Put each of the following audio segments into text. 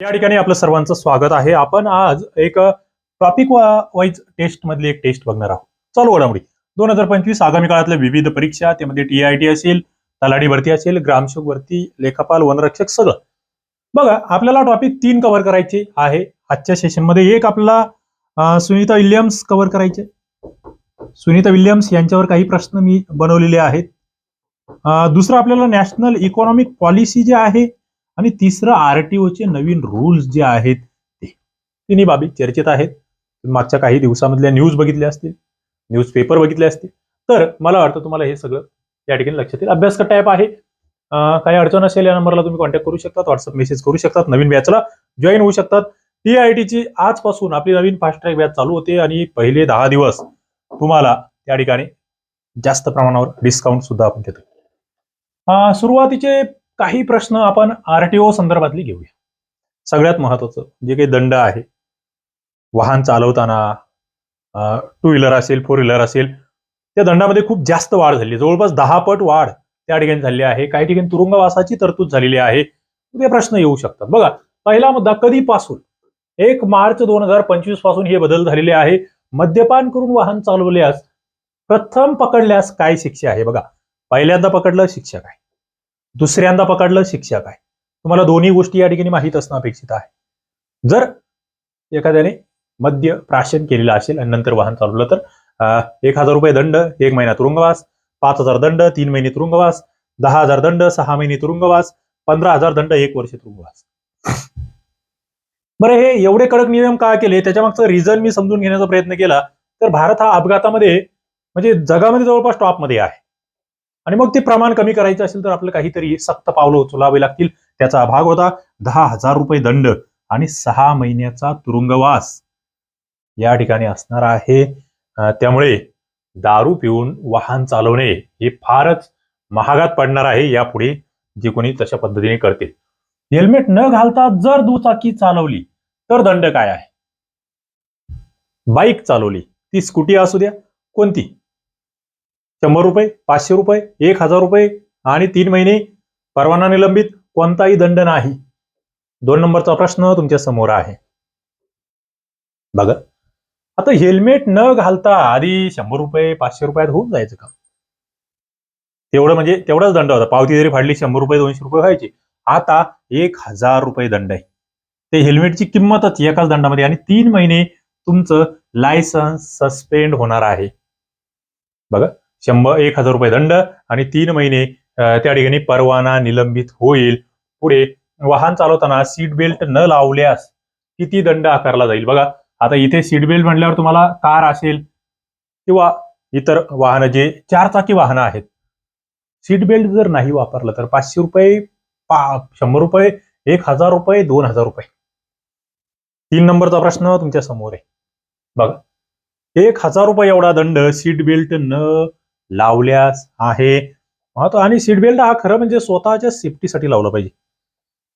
या ठिकाणी आपलं सर्वांचं स्वागत आहे. आपण आज एक टॉपिक वाईज टेस्ट मधली एक टेस्ट बघणार आहोत. चालू घडामोडी दोन हजार पंचवीस आगामी काळातल्या विविध परीक्षा त्यामध्ये टीआयटी असेल तलाठी भरती असेल ग्रामसेवक भरती लेखापाल वनरक्षक सगळं. बघा आपल्याला टॉपिक तीन कव्हर करायचे आहे. आजच्या सेशनमध्ये एक आपला सुनीता विल्यम्स कव्हर करायचे. सुनीता विल्यम्स यांच्यावर काही प्रश्न मी बनवलेले आहेत. दुसरं आपल्याला नॅशनल इकॉनॉमिक पॉलिसी जे आहे आणि तिसरं आरटीओचे नवीन रूल्स जे आहेत ते. तिन्ही बाबी चर्चेत आहेत. मागच्या काही दिवसामधल्या न्यूज बघितल्या असतील न्यूज पेपर बघितले असतील. तर मला वाटतं तुम्हाला हे सगळं या ठिकाणी लक्षात येईल. अभ्यास कट्टा ॲप आहे. काही अडचण असेल या नंबरला तुम्ही कॉन्टॅक्ट करू शकता व्हॉट्सअप मेसेज करू शकतात नवीन बॅचला जॉईन होऊ शकतात. टी आय टीची आजपासून आपली नवीन फास्ट ट्रॅक बॅच चालू होते आणि पहिले दहा दिवस तुम्हाला त्या ठिकाणी जास्त प्रमाणावर डिस्काउंट सुद्धा आपण देतो. सुरुवातीचे काही प्रश्न आपण आरटीओ संदर्भातली घेऊया. सगळ्यात महत्वाचं जे काही दंड आहे वाहन चालवताना टू व्हीलर असेल फोर व्हीलर असेल त्या दंडामध्ये खूप जास्त वाढ झाली. जवळपास दहा पट वाढ त्या ठिकाणी झाली आहे. काही ठिकाणी तुरुंगवासाची तरतूद झालेली आहे. ते प्रश्न येऊ शकतात. बघा पहिला मुद्दा कधीपासून? एक मार्च दोन हजार पंचवीसपासून हे बदल झालेले आहे. मद्यपान करून वाहन चालवल्यास प्रथम पकडल्यास काय शिक्षा आहे? बघा पहिल्यांदा पकडलं शिक्षा काय? दुसऱ्यांदा पकडलं शिक्षा काय तुम्हाला दोन्ही गोष्टी या ठिकाणी माहीत असणं अपेक्षित आहे. जर एखाद्याने मद्य प्राशन केलेलं असेल आणि नंतर वाहन चालवलं तर एक हजार रुपये दंड एक महिना तुरुंगवास पाच हजार दंड तीन महिने तुरुंगवास दहा हजार दंड सहा महिने तुरुंगवास पंधरा हजार दंड एक वर्ष तुरुंगवास. बरं हे एवढे कडक नियम का केले? त्याच्या मागचं रिझन मी समजून घेण्याचा प्रयत्न केला. तर भारत हा अपघातामध्ये म्हणजे जगामध्ये जवळपास टॉपमध्ये आहे. आणि मग ते प्रमाण कमी करायचं असेल तर आपलं काहीतरी सक्त पावलं उचलावे लागतील. त्याचा भाग होता दहा हजार रुपये दंड आणि सहा महिन्याचा तुरुंगवास. या ठिकाणी असणार आहे. त्यामुळे दारू पिऊन वाहन चालवणे हे फारच महागात पडणार आहे. यापुढे जे कोणी तशा पद्धतीने करतील. हेल्मेट न घालता जर दुचाकी चालवली तर दंड काय आहे? बाईक चालवली ती स्कूटी असू द्या कोणती? शंभर रुपये पाचशे रुपये एक हजार रुपये आणि तीन महिने परवाना निलंबित कोणताही दंड नाही. दोन नंबरचा प्रश्न तुमच्यासमोर आहे. बघा आता हेल्मेट न घालता आधी शंभर रुपये पाचशे रुपयात होऊन जायचं का तेवढं म्हणजे तेवढाच दंड होता. पावती जरी फाडली शंभर रुपये दोनशे रुपये व्हायचे. आता एक हजार रुपये दंड आहे. ते हेल्मेटची किंमतच एकाच दंडामध्ये आणि तीन महिने तुमचं लायसन्स सस्पेंड होणार आहे. बघा शंभर एक हजार रुपये दंड आणि तीन महिने त्या ठिकाणी परवाना निलंबित होईल. पुढे वाहन चालवताना सीट बेल्ट न लावल्यास किती दंड आकारला जाईल? बघा आता इथे सीट बेल्ट म्हणल्यावर तुम्हाला कार असेल किंवा इतर वाहनं जे चार चाकी वाहनं आहेत. सीट बेल्ट जर नाही वापरलं तर पाचशे रुपये पा शंभर रुपये एक हजार रुपये दोन हजार रुपये. तीन नंबरचा प्रश्न तुमच्यासमोर आहे. बघा एक हजार रुपये एवढा दंड सीट बेल्ट न लावल्यास आहे. महत्त्व आणि सीट बेल्ट हा खरं म्हणजे स्वतःच्या सेफ्टीसाठी लावला पाहिजे.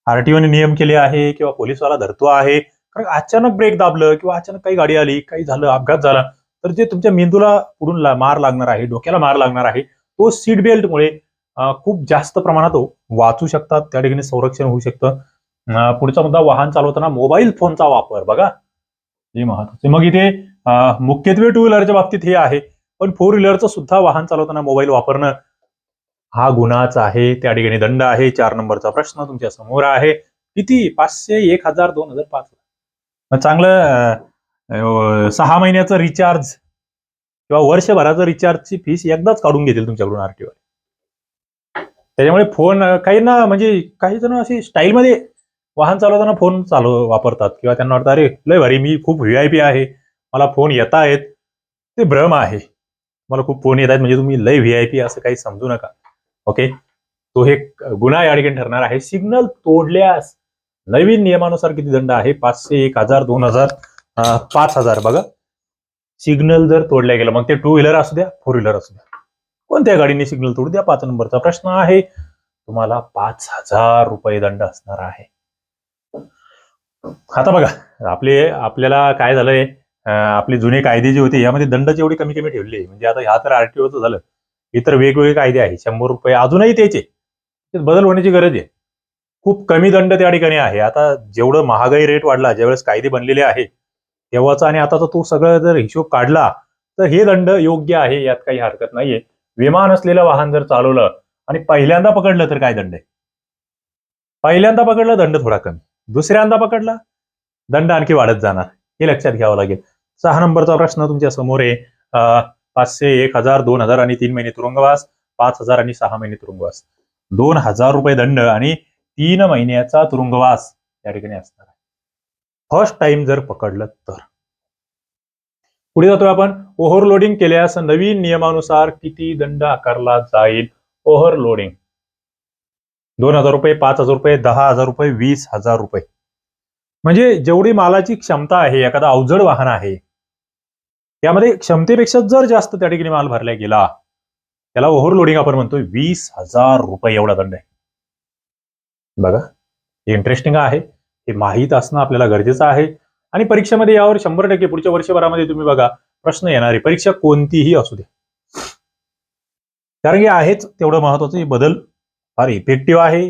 आरटीओने नियम केले आहे किंवा पोलीसवाला धरतो आहे. कारण अचानक ब्रेक दाबलं किंवा अचानक काही गाडी आली काही झालं अपघात झाला तर जे तुमच्या मेंदूला पुढून मार लागणार आहे डोक्याला मार लागणार आहे तो सीट बेल्टमुळे खूप जास्त प्रमाणात वाचू शकतात. त्या ठिकाणी संरक्षण होऊ शकतं. पुढचा मुद्दा वाहन चालवताना मोबाईल फोनचा वापर. बघा. हे महत्त्वाचे मग इथे मुख्यत्वे टू व्हीलरच्या बाबतीत हे आहे. पण फोर व्हीलरचं सुद्धा वाहन चालवताना मोबाईल वापरणं हा गुन्हाच आहे. त्या ठिकाणी दंड आहे. चार नंबरचा प्रश्न तुमच्यासमोर आहे. किती? पाचशे एक हजार दोन हजार पाच. चांगलं सहा महिन्याचं रिचार्ज किंवा वर्षभराचं रिचार्जची फीस एकदाच काढून घेतील तुमच्याकडून आरटीओ त्याच्यामुळे फोन काही ना म्हणजे काही जण अशी स्टाईलमध्ये वाहन चालवताना फोन चालव वापरतात किंवा त्यांना वाटतं अरे लय भारी मी खूप व्ही आय पी आहे. मला फोन येत आहेत ते भ्रम आहे. मला खूप फोन येत आहेत. म्हणजे तुम्ही लय व्ही आय पी असं काही समजू नका. ओके तो हे गुन्हा या ठिकाणी ठरणार आहे. सिग्नल तोडल्यास नवीन नियमानुसार किती दंड आहे? पाचशे एक हजार दोन हजार पाच हजार. बघा. सिग्नल जर तोडल्या गेलं मग ते टू व्हीलर असू द्या फोर व्हीलर असू द्या. कोणत्या गाडीने सिग्नल तोडू द्या? पाच नंबरचा प्रश्न आहे. तुम्हाला पाच हजार रुपये दंड असणार आहे. आता बघा आपले आपल्याला काय झालंय? आपले जुने कायदे जे होते यामध्ये दंडाची एवढी कमी कमी ठेवली म्हणजे आता ह्या तर आरटीओचं झालं. इतर वेगवेगळे कायदे आहेत. शंभर रुपये अजूनही त्याचे बदल होण्याची गरज आहे. खूप कमी दंड त्या ठिकाणी आहे. आता जेवढं महागाई रेट वाढला ज्यावेळेस कायदे बनलेले आहे तेव्हाचा आणि आताचा तो सगळं जर हिशोब काढला तर हे दंड योग्य आहे यात काही हरकत नाहीये. विमान असलेलं वाहन जर चालवलं आणि पहिल्यांदा पकडलं तर काय दंड आहे? पहिल्यांदा पकडलं दंड थोडा कमी. दुसऱ्यांदा पकडला दंड आणखी वाढत जाणार. हे लक्षात घ्यावं लागेल. सहा नंबरचा प्रश्न तुमच्यासमोर आहे पाचशे एक हजार दोन हजार आणि तीन महिने तुरुंगवास पाच हजार आणि सहा महिने तुरुंगवास. दोन हजार रुपये दंड आणि तीन महिन्याचा तुरुंगवास या ठिकाणी असणार आहे. फर्स्ट टाइम जर पकडलं तर. पुढे जातोय आपण. ओव्हरलोडिंग केल्यास नवीन नियमानुसार किती दंड आकारला जाईल? ओव्हरलोडिंग दोन हजार रुपये पाच हजार रुपये दहा हजार रुपये वीस हजार रुपये. म्हणजे जेवढी मालाची क्षमता आहे एखादा अवजड वाहन आहे त्यामध्ये क्षमतेपेक्षा जर जास्त त्या ठिकाणी माल भरला गेला त्याला ओव्हरलोडिंग आपण म्हणतोय वीस हजार रुपये एवढा दंड आहे. बघा हे इंटरेस्टिंग आहे हे माहीत असणं आपल्याला गरजेचं आहे. आणि परीक्षेमध्ये यावर शंभर टक्के पुढच्या वर्षभरामध्ये तुम्ही बघा प्रश्न येणार आहे. परीक्षा कोणतीही असू दे कारण की आहेच तेवढं महत्वाचं हे बदल फार इफेक्टिव्ह आहे.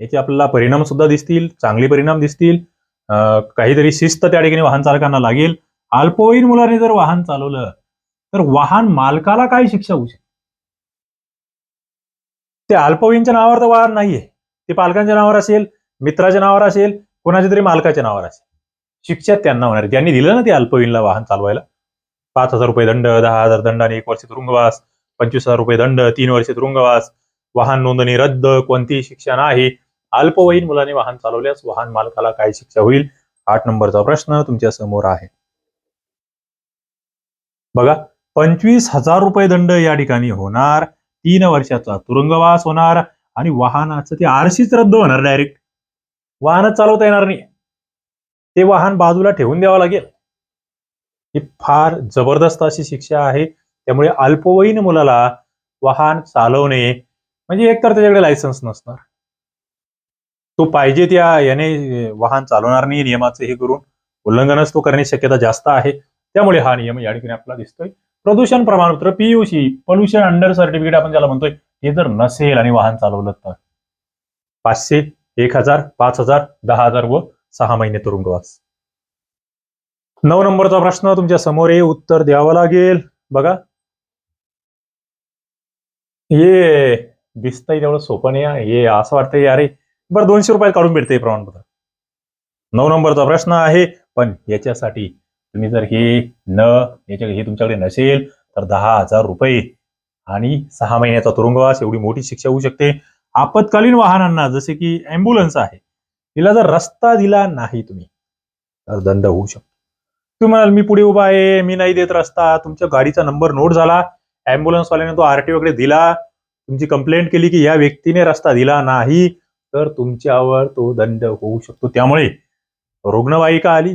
याचे आपल्याला परिणाम सुद्धा दिसतील चांगले परिणाम दिसतील. काहीतरी शिस्त त्या ठिकाणी वाहन चालकांना लागेल. अल्पवयीन मुलाने जर वाहन चालवलं तर वाहन मालकाला काय शिक्षा होऊ शकते? ते अल्पवयीनच्या नावावर तर वाहन नाहीये. ते पालकांच्या नावावर असेल मित्राच्या नावावर असेल कोणाच्या तरी मालकाच्या नावावर असेल. शिक्षा त्यांना होणार ज्यांनी दिलं ना ते अल्पवयीनला वाहन चालवायला. पाच हजार रुपये दंड दहा हजार दंड आणि एक वर्ष तुरुंगवास पंचवीस हजार रुपये दंड तीन वर्ष तुरुंगवास. वाहन नोंदणी रद्द कोणतीही शिक्षा नाही. अल्पवयीन मुलाने वाहन चालवल्यास वाहन मालकाला काय शिक्षा होईल? आठ नंबरचा प्रश्न तुमच्यासमोर आहे. बघा पंचवीस हजार रुपये दंड या ठिकाणी होणार तीन वर्षाचा तुरुंगवास होणार आणि वाहनाचं ते आरशीच रद्द होणार डायरेक्ट वाहनच चालवता येणार नाही. ते वाहन बाजूला ठेवून द्यावं लागेल. ही फार जबरदस्त अशी शिक्षा आहे. त्यामुळे अल्पवयीन मुलाला वाहन चालवणे म्हणजे एकतर त्याच्याकडे लायसन्स नसणार. तो पाहिजे त्या याने वाहन चालवणार नाही नियमाचं हे करून उल्लंघनच तो करण्याची शक्यता जास्त आहे. त्यामुळे हा नियम या ठिकाणी आपल्याला दिसतोय. प्रदूषण प्रमाणपत्र पीयूसी पोल्युशन अंडर सर्टिफिकेट आपण ज्याला म्हणतोय हे जर नसेल आणि वाहन चालवलं तर. पाचशे एक हजार पाच हजार दहा हजार व सहा महिने तुरुंगवास. नऊ नंबरचा प्रश्न तुमच्यासमोर हे उत्तर द्यावं लागेल. बघा. ये दिसतंय तेवढं सोपं नाही ये असं वाटतंय अरे बरं दोनशे रुपयात काढून भेटते प्रमाणपत्र. नऊ नंबरचा प्रश्न आहे पण याच्यासाठी तुम्ही जर हे न याच्या हे तुमच्याकडे नसेल तर दहा हजार रुपये आणि सहा महिन्याचा तुरुंगवास एवढी मोठी शिक्षा होऊ शकते. आपत्कालीन वाहनांना जसे की अँब्युलन्स आहे तिला जर रस्ता दिला नाही तुम्ही तर दंड होऊ शकतो. तुम्ही म्हणाल मी पुढे उभा आहे मी नाही देत रस्ता तुमच्या गाडीचा नंबर नोट झाला अँब्युलन्सवाल्याने तो आरटीओकडे दिला तुमची कंप्लेंट केली की या व्यक्तीने रस्ता दिला नाही तर तुमच्यावर तो दंड होऊ शकतो. त्यामुळे रुग्णवाहिका आली.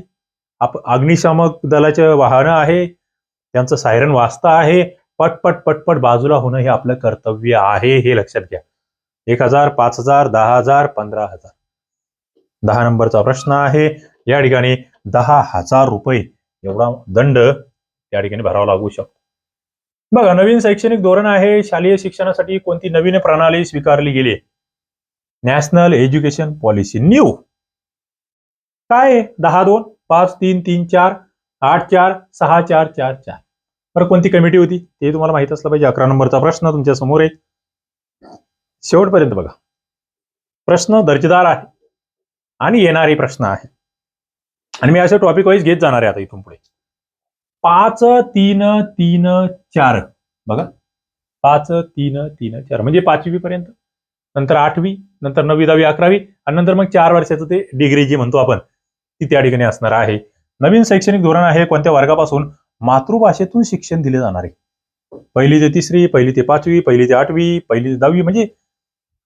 आप अग्निशामक दलाचे वाहनं आहे. त्यांचं सायरन वाजता आहे. पटपट पटपट बाजूला होणं हे आपलं कर्तव्य आहे हे लक्षात घ्या. एक हजार पाच हजार दहा हजार पंधरा हजार. दहा नंबरचा प्रश्न आहे. या ठिकाणी दहा हजार रुपये एवढा दंड या ठिकाणी भरावा लागू शकतो. बघा नवीन शैक्षणिक धोरण आहे. शालेय शिक्षणासाठी कोणती नवीन प्रणाली स्वीकारली गेली नॅशनल एज्युकेशन पॉलिसी न्यू. काय दहा दोन पाच तीन तीन चार आठ चार सहा चार चार चार. बरं कोणती कमिटी होती? ते तुम्हाला माहीत असलं पाहिजे. अकरा नंबरचा प्रश्न तुमच्यासमोर आहे. शेवटपर्यंत बघा. प्रश्न दर्जेदार आहे. आणि येणारे प्रश्न आहे. आणि मी असे टॉपिक वाईज घेत जाणार आहे आता इथून पुढे. पाच तीन तीन चार. बघा. पाच तीन तीन चार. म्हणजे पाचवी पर्यंत नंतर आठवी. नंतर नववी दहावी अकरावी आणि नंतर मग चार वर्षाचं ते डिग्री जी म्हणतो आपण ती त्या ठिकाणी असणार आहे. नवीन शैक्षणिक धोरण आहे कोणत्या वर्गापासून मातृभाषेतून शिक्षण दिले जाणार आहे? पहिली ते तिसरी पहिली ते पाचवी पहिली ते आठवी पहिली ते दहावी म्हणजे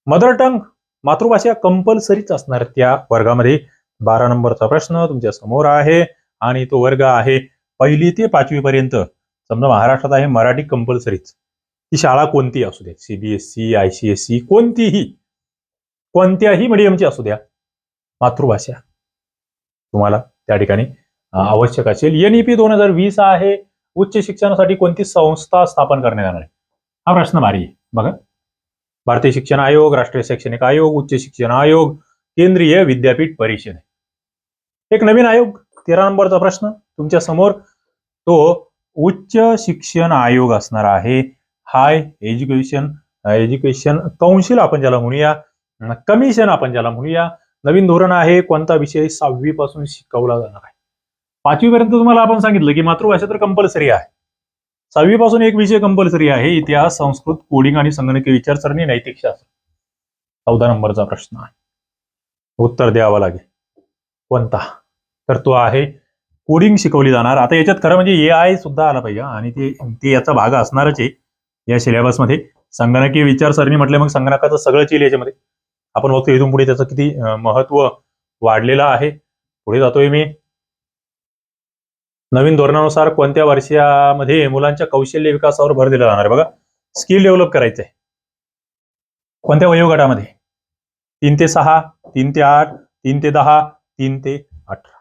मदर टंग मातृभाषा कंपल्सरीच असणार त्या वर्गामध्ये. बारा नंबरचा प्रश्न तुमच्यासमोर आहे आणि तो वर्ग आहे पहिली ते पाचवी पर्यंत. समजा महाराष्ट्रात आहे मराठी कंपल्सरीच ती शाळा कोणती असू दे सीबीएसई आय कोणतीही. कोणत्याही मिडियमची असू द्या मातृभाषा. तुम्हाला त्या ठिकाणी आवश्यक असेल. एनईपी दोन हजार वीस आहे. उच्च शिक्षणासाठी कोणती संस्था स्थापन करण्यात येणार आहे? हा प्रश्न भारी आहे. बघा. भारतीय शिक्षण आयोग राष्ट्रीय शैक्षणिक आयोग उच्च शिक्षण आयोग केंद्रीय विद्यापीठ परिषद एक नवीन आयोग तेरा नंबरचा प्रश्न. तुमच्यासमोर तो उच्च शिक्षण आयोग असणार आहे. हाय एज्युकेशन एज्युकेशन कौन्सिल आपण ज्याला म्हणूया कमिशन आपण ज्याला म्हणूया नवीन धोरण आहे कोणता विषय सहावी पासून शिकवला जाणार आहे? पाचवी पर्यंत तुम्हाला आपण सांगितलं की मातृभाषा तर कंपल्सरी आहे. सहावी पासून एक विषय कंपल्सरी आहे इतिहास संस्कृत कोडिंग आणि संगणकीय विचारसरणी नैतिक शास्त्र. चौदा नंबरचा प्रश्न आहे. उत्तर द्यावं लागेल. कोणता? तर तो आहे कोडिंग शिकवली जाणार. आता याच्यात खरं म्हणजे ए आय सुद्धा आला पाहिजे आणि ते ते याचा भाग असणारच आहे या सिलेबसमध्ये संगणकीय विचारसरणी म्हटलं मग संगणकाचं सगळंच येईल याच्यामध्ये. आपण बघतो इथून पुढे त्याचं किती महत्त्व वाढलेलं आहे. पुढे जातोय मी. नवीन धोरणानुसार कोणत्या वर्षामध्ये मुलांच्या कौशल्य विकासावर भर दिला जाणार आहे? बघा स्किल डेव्हलप करायचंय. कोणत्या वयोगटामध्ये? तीन ते सहा तीन ते आठ तीन ते दहा तीन ते अठरा.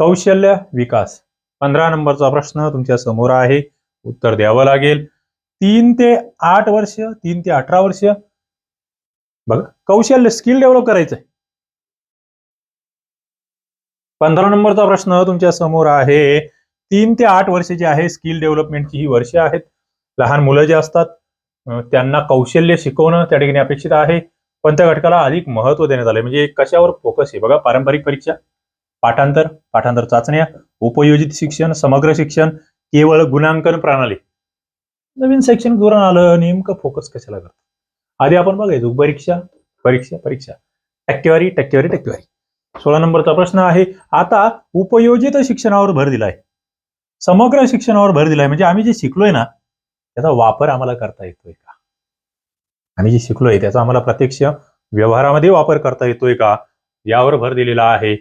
कौशल्य विकास. पंधरा नंबरचा प्रश्न तुमच्यासमोर आहे. उत्तर द्यावं लागेल. तीन ते आठ वर्ष तीन ते अठरा वर्ष बघा कौशल्य स्किल डेव्हलप करायचं आहे पंधरा नंबरचा प्रश्न तुमच्यासमोर आहे. तीन ते आठ वर्ष जे आहे स्किल डेव्हलपमेंटची ही वर्ष आहेत. लहान मुलं जे असतात त्यांना कौशल्य शिकवणं त्या ठिकाणी अपेक्षित आहे. पण त्या घटकाला अधिक महत्त्व देण्यात आले म्हणजे कशावर फोकस आहे? बघा पारंपरिक परीक्षा पाठांतर पाठांतर चाचण्या उपयोजित शिक्षण समग्र शिक्षण केवळ गुणांकन प्रणाली. नवीन शैक्षणिक धोरण आलं नेमकं फोकस कशाला करतं आधी आपण बघायचो परीक्षा परीक्षा परीक्षा. टक्केवारी टक्केवारी टक्केवारी. सोळा नंबरचा प्रश्न आहे. आता उपयोजित शिक्षणावर भर दिलाय. समग्र शिक्षणावर भर दिलाय. म्हणजे आम्ही जे शिकलोय ना त्याचा वापर आम्हाला करता येतोय का? आम्ही जे शिकलोय त्याचा आम्हाला प्रत्यक्ष व्यवहारामध्ये वापर करता येतोय का? यावर भर दिलेला आहे.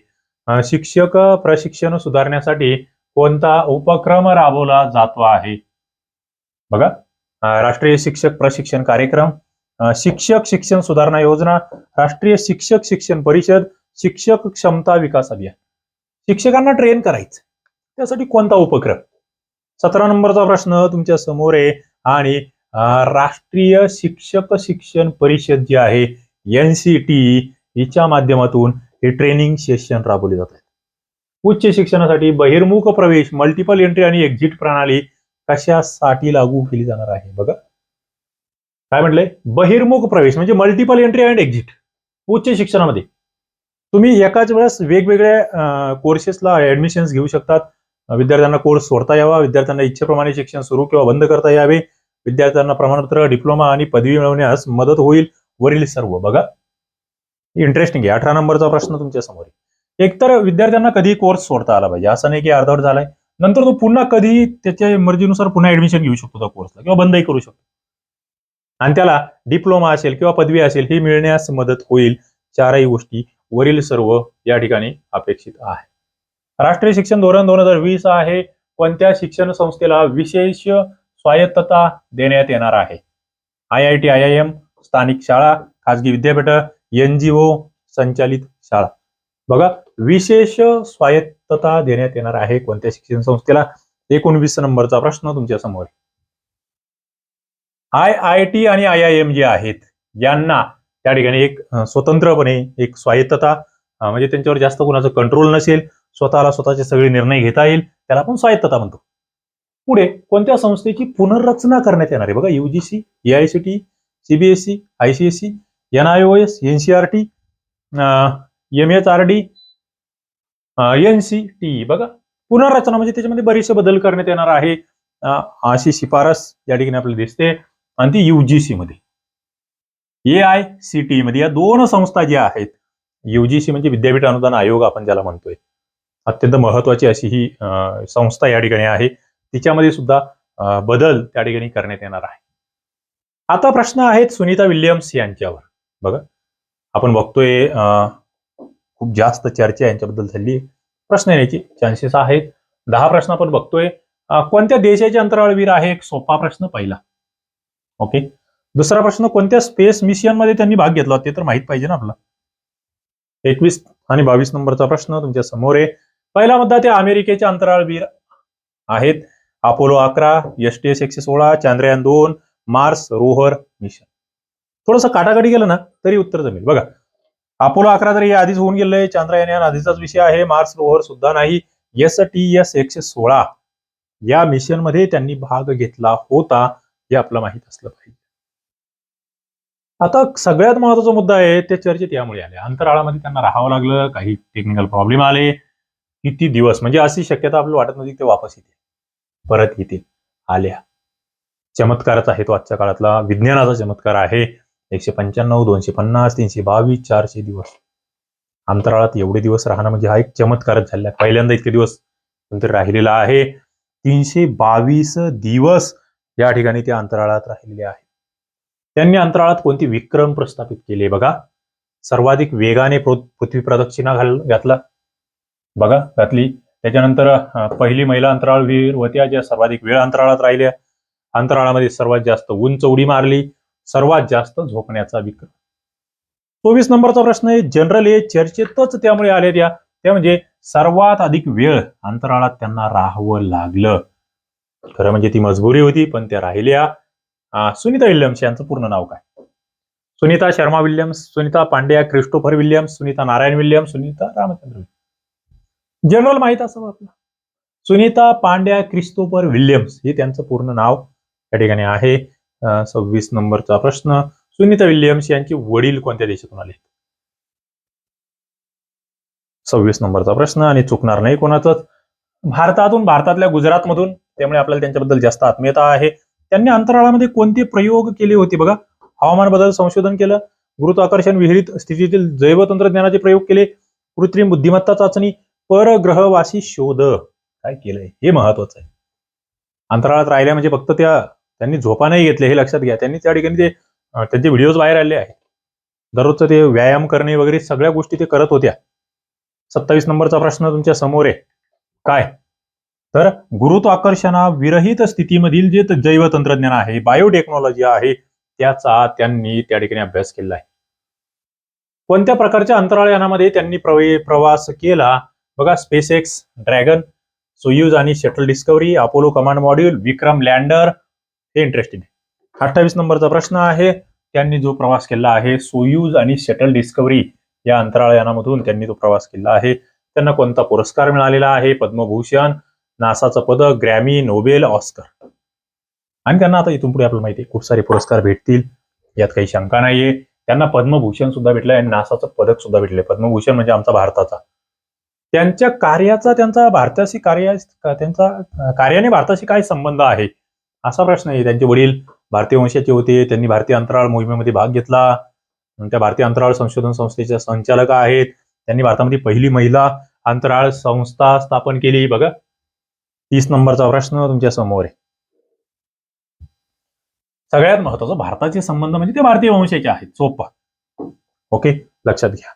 शिक्षक प्रशिक्षण सुधारण्यासाठी कोणता उपक्रम राबवला जातो आहे? बघा. राष्ट्रीय शिक्षक प्रशिक्षण कार्यक्रम. शिक्षक शिक्षण सुधारणा योजना राष्ट्रीय शिक्षक शिक्षण परिषद शिक्षक क्षमता विकास अभियान. शिक्षकांना ट्रेन करायचं. त्यासाठी कोणता उपक्रम? सतरा नंबरचा प्रश्न तुमच्यासमोर आहे आणि राष्ट्रीय शिक्षक शिक्षण परिषद जी आहे एन सी टी हिच्या माध्यमातून हे ट्रेनिंग सेशन राबवले जात आहेत. उच्च शिक्षणासाठी बहिर्मुख प्रवेश मल्टिपल एंट्री आणि एक्झिट प्रणाली कशासाठी लागू केली जाणार आहे? बघा. काय म्हटलंय? बहिर्मुख प्रवेश म्हणजे मल्टिपल एंट्री अँड एक्झिट उच्च शिक्षणामध्ये. तुम्ही एकाच वेळेस वेगवेगळ्या कोर्सेसला ऍडमिशन्स घेऊ शकतात. विद्यार्थ्यांना कोर्स सोडता यावा विद्यार्थ्यांना इच्छेप्रमाणे शिक्षण सुरू किंवा बंद करता यावे. विद्यार्थ्यांना प्रमाणपत्र डिप्लोमा आणि पदवी मिळवण्यास मदत होईल वरील सर्व. बघा. इंटरेस्टिंग आहे. अठरा नंबरचा प्रश्न तुमच्यासमोर एकतर विद्यार्थ्यांना कधी कोर्स सोडता आला पाहिजे. असं नाही की अर्धवट झालाय. नंतर तो पुन्हा कधी त्याच्या मर्जीनुसार पुन्हा ऍडमिशन घेऊ शकतो त्या कोर्सला किंवा बंदही करू शकतो. आणि त्याला डिप्लोमा असेल किंवा पदवी असेल ही मिळण्यास मदत होईल. चारही गोष्टी वरील सर्व या ठिकाणी अपेक्षित आहे. राष्ट्रीय शिक्षण धोरण दोन हजार वीस आहे. कोणत्या शिक्षण संस्थेला विशेष स्वायत्तता देण्यात येणार आहे? I I T I I M स्थानिक शाळा खाजगी विद्यापीठ एनजीओ संचालित शाळा. बघा विशेष स्वायत्तता देण्यात येणार आहे कोणत्या शिक्षण संस्थेला? एकोणवीस नंबरचा प्रश्न तुमच्यासमोर. आय आय टी आणि आय आय एम जे आहेत यांना त्या ठिकाणी एक स्वतंत्रपणे एक स्वायत्तता म्हणजे त्यांच्यावर जास्त कोणाचं कंट्रोल नसेल स्वतःला स्वतःचे सगळे निर्णय घेता येईल त्याला आपण स्वायत्तता म्हणतो. पुढे कोणत्या संस्थेची पुनर्रचना करण्यात येणार आहे? बघा UGC AICTE CBSE ICSE R T M H R D N C T बघा. पुनर्रचना म्हणजे त्याच्यामध्ये बरेचसे बदल करण्यात येणार आहे. अशी शिफारस या ठिकाणी आपल्याला दिसते. आणि ती युजीसी मध्ये. ए आय सी टी मध्ये या दोन संस्था ज्या आहेत युजीसी म्हणजे विद्यापीठ अनुदान आयोग आपण ज्याला म्हणतोय अत्यंत महत्वाची अशी ही संस्था या ठिकाणी आहे. तिच्यामध्ये सुद्धा बदल त्या ठिकाणी करण्यात येणार आहे. आता प्रश्न आहेत सुनीता विल्यम्स यांच्यावर. बघा आपण बघतोय खूप जास्त चर्चा यांच्याबद्दल झाली. प्रश्न येण्याची चान्सेस आहेत. दहा प्रश्न आपण बघतोय. कोणत्या देशाचे अंतराळवीर आहे? एक सोपा प्रश्न पहिला. ओके दुसरा प्रश्न कोणत्या स्पेस मिशनमध्ये त्यांनी भाग घेतला? ते तर माहीत पाहिजे ना आपला एकवीस आणि बावीस नंबरचा प्रश्न तुमच्यासमोर आहे. पहिला मुद्दा ते अमेरिकेचे अंतराळवीर आहेत. अपोलो अकरा एस टी एस एकशे सोळा चांद्रयान दोन मार्स रोव्हर मिशन. थोडंसं काटाकाटी गेलं ना तरी उत्तर जमेल. बघा अपोलो अकरा तरी आधीच होऊन गेलंय. चांद्रयान यान आधीचाच विषय आहे. मार्स रोहर सुद्धा नाही. एस टी एस एकशे सोळा या मिशनमध्ये त्यांनी भाग घेतला होता. हे आपलं माहीत असलं पाहिजे. आता सगळ्यात महत्त्वाचा मुद्दा आहे ते चर्चेत यामुळे आले. अंतराळामध्ये त्यांना राहावं लागलं काही टेक्निकल प्रॉब्लेम आले. किती दिवस? म्हणजे अशी शक्यता आपल्याला वाटत नव्हती ते वापस येतील. परत येतील. आल्या. चमत्कारच आहे तो आजच्या काळातला विज्ञानाचा चमत्कार आहे. एकशे पंच्याण्णव दोनशे पन्नास तीनशे बावीस चारशे दिवस. अंतराळात एवढे दिवस राहणं म्हणजे हा एक चमत्कारच झाला पहिल्यांदा इतके दिवस नंतर राहिलेला आहे. तीनशे बावीस दिवस या ठिकाणी ते अंतराळात राहिलेले आहे. त्यांनी अंतराळात कोणते विक्रम प्रस्थापित केले बघा. सर्वाधिक वेगाने पृथ्वी प्रदक्षिणा घाल घातला. बघा घातली. त्याच्यानंतर पहिली महिला अंतराळवीर होत्या ज्या सर्वाधिक वेळ अंतराळात राहिल्या. अंतराळामध्ये सर्वात जास्त उंच उडी मारली. सर्वात जास्त झोपण्याचा विक्रम. चोवीस नंबरचा प्रश्न आहे जनरल हे चर्चेतच त्यामुळे आले त्या ते म्हणजे सर्वात अधिक वेळ अंतराळात त्यांना राहावं लागलं. खरं म्हणजे ती मजबुरी होती पण त्या राहिल्या. सुनीता विल्यम्स यांचं पूर्ण नाव काय? Sunita Sharma Williams Sunita Pandya Christopher Williams Sunita Narayan Williams Sunita Ramchandra general माहीत असावं आपलं. सुनीता पांड्या क्रिस्टोफर विल्यम्स हे त्यांचं पूर्ण नाव या ठिकाणी आहे. सव्वीस नंबरचा प्रश्न. सुनीता विल्यम्स यांचे वडील कोणत्या देशातून आले? सव्वीस नंबरचा प्रश्न. आणि चुकणार नाही कोणाचाच. भारतातून भारतातल्या गुजरातमधून त्यामुळे आपल्याला त्यांच्याबद्दल जास्त आत्मीयता आहे. त्यांनी अंतराळामध्ये कोणते प्रयोग केले होते बघा? हवामान बदल संशोधन केलं. गुरुत्वाकर्षण विहिरीत स्थितीतील जैव तंत्रज्ञानाचे प्रयोग केले. कृत्रिम बुद्धिमत्ता चाचणी परग्रहवासी शोध. काय केलंय? हे महत्वाचं आहे. अंतराळात राहिल्या म्हणजे फक्त त्या त्यांनी झोपा नाही घेतले हे लक्षात घ्या. त्यांनी त्या ठिकाणी ते त्यांचे व्हिडिओज बाहेर आले आहेत. दररोजचं ते व्यायाम करणे वगैरे सगळ्या गोष्टी ते करत होत्या. सत्तावीस नंबरचा प्रश्न तुमच्यासमोर आहे. काय? तर गुरुत्वाकर्षणा विरहित स्थितीमधील जे जैवतंत्रज्ञान जैव तंत्रज्ञान आहे बायोटेक्नॉलॉजी आहे त्याचा त्यांनी त्या ठिकाणी अभ्यास केला आहे. कोणत्या प्रकारच्या अंतराळ यानामध्ये त्यांनी प्रवे- प्रवास केला? बघा स्पेस एक्स ड्रॅगन सोयूज आणि shuttle Discovery Apollo command module Vikram lander हे इंटरेस्टिंग आहे. अठ्ठावीस नंबरचा प्रश्न आहे. त्यांनी जो प्रवास केला आहे सोयूज आणि शटल डिस्कवरी या अंतराळ यानामधून त्यांनी तो प्रवास केला आहे. त्यांना कोणता पुरस्कार मिळालेला आहे? पद्मभूषण नासाचं पदक ग्रॅमी नोबेल ऑस्कर आणि त्यांना आता इथून पुढे आपल्याला माहिती आहे खूप सारे पुरस्कार भेटतील. यात काही शंका नाहीये. त्यांना पद्मभूषण सुद्धा भेटलं आणि नासाचं पदक सुद्धा भेटलंय. पद्मभूषण म्हणजे आमचा भारताचा. त्यांच्या कार्याचा त्यांचा भारताशी कार्य त्यांचा कार्याने भारताशी काय संबंध आहे? असा प्रश्न आहे. त्यांचे वडील भारतीय वंशाचे होते. त्यांनी भारतीय अंतराळ मोहिमेमध्ये भाग घेतला. त्या भारतीय अंतराळ संशोधन संस्थेच्या संचालक आहेत. त्यांनी भारतामध्ये पहिली महिला अंतराळ संस्था स्थापन केली. बघा तीस नंबरचा प्रश्न तुमच्यासमोर आहे. सगळ्यात महत्वाचं भारताचे संबंध म्हणजे ते भारतीय वंशाचे आहेत. सोपं. ओके लक्षात घ्या.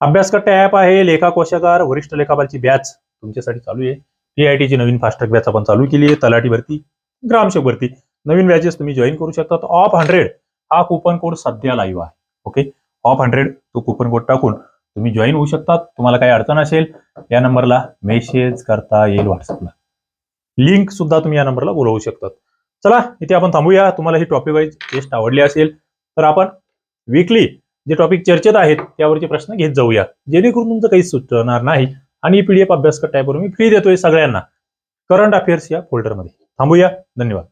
अभ्यासकट्टा ऍप आहे लेखाकोशागार वरिष्ठ लेखापालची बॅच तुमच्यासाठी चालू आहे. पीआयटीची नवीन फास्टॅग बॅच आपण चालू केली आहे. तलाठी भरती ग्रामसेवक भरती. नवीन बॅचेस तुम्ही जॉईन करू शकता. ऑफ हंड्रेड हा कुपन कोड सध्या लाईव्ह आहे. ओके ऑफ हंड्रेड तो कुपन कोड टाकून तुम्ही जॉईन होऊ शकता तुम्हाला काही अडचण असेल या नंबरला मेसेज करता येईल व्हॉट्सअपला लिंक सुद्धा तुम्ही या नंबरला बोलवू शकतात. चला इथे आपण थांबूया. तुम्हाला ही टॉपिक वाईज टेस्ट आवडली असेल तर आपण विकली जे टॉपिक चर्चेत आहेत त्यावरचे प्रश्न घेत जाऊया. जेणेकरून तुमचं काही सुटणार नाही आणि पीडीएफ अभ्यास टाईपवर मी फ्री देतोय सगळ्यांना. करंट अफेअर्स या फोल्डरमध्ये थांबूया. धन्यवाद.